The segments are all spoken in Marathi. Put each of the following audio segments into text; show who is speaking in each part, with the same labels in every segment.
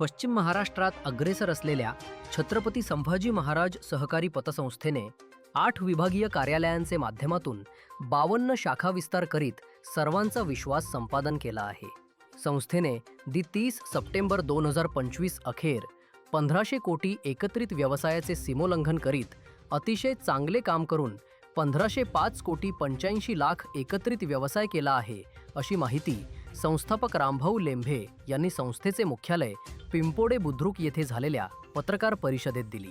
Speaker 1: पश्चिम महाराष्ट्रात अग्रेसर असलेल्या छत्रपती संभाजी महाराज सहकारी पतसंस्थेने आठ विभागीय कार्यालयांचे माध्यमातून बावन्न शाखा विस्तार करीत सर्वांचा विश्वास संपादन केला आहे. संस्थेने दि तीस सप्टेंबर दोन हजार पंचवीस अखेर पंधराशे कोटी एकत्रित व्यवसायाचे सीमोल्लंघन करीत अतिशय चांगले काम करून पंधराशे पाच कोटी पंच्याऐंशी लाख एकत्रित व्यवसाय केला आहे अशी माहिती संस्थापक रामभाऊ लेंभे यांनी संस्थेचे मुख्यालय पिंपोडे बुद्रुक येथे झालेल्या पत्रकार परिषदेत दिली.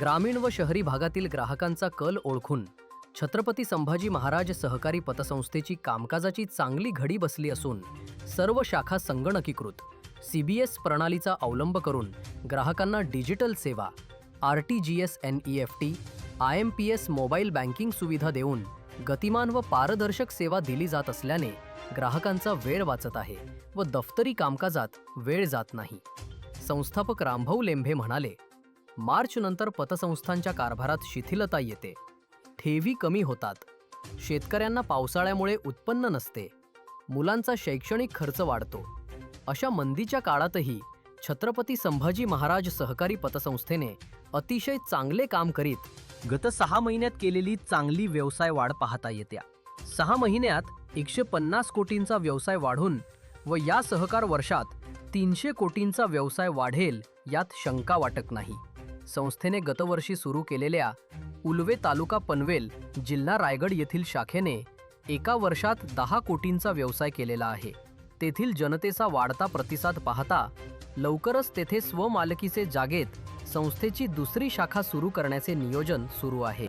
Speaker 1: ग्रामीण व शहरी भागातील ग्राहकांचा कल ओळखून छत्रपती संभाजी महाराज सहकारी पतसंस्थेची कामकाजाची चांगली घडी बसली असून सर्व शाखा संगणकीकृत सी बी एस प्रणालीचा अवलंब करून ग्राहकांना डिजिटल सेवा R T G S N E F T I M P S mobile banking सुविधा देऊन गतिमान व पारदर्शक सेवा दिली जात असल्याने ग्राहकांचा वेळ वाचत आहे व दफ्तरी कामकाजात वेळ जात नाही. संस्थापक रामभाऊ लेंभे म्हणाले मार्च नंतर पतसंस्थांच्या कारभारात शिथिलता येते. ठेवी कमी होतात. शेतकऱ्यांना पावसाळ्यामुळे उत्पन्न नसते. मुलांचा शैक्षणिक खर्च वाढतो. अशा मंदीच्या काळातही छत्रपती संभाजी महाराज सहकारी पतसंस्थेने अतिशय चांगले काम करीत गत सहा महिन्यात केलेली चांगली व्यवसाय वाढ पाहता येत्या. सहा महिन्यात एकशे पन्नास कोटींचा व्यवसाय वाढून व या सहकार वर्षात तीनशे कोटींचा व्यवसाय वाढेल यात शंका वाटत नाही. संस्थेने गतवर्षी सुरू केलेल्या उलवे तालुका पनवेल जिल्हा रायगड येथील शाखेने एका वर्षात दहा कोटींचा व्यवसाय केलेला आहे. तेथील जनतेचा वाढता प्रतिसाद पाहता लवकरच तेथे स्वमालकीचे जागेत संस्थेची दुसरी शाखा सुरू करण्याचे नियोजन सुरू आहे.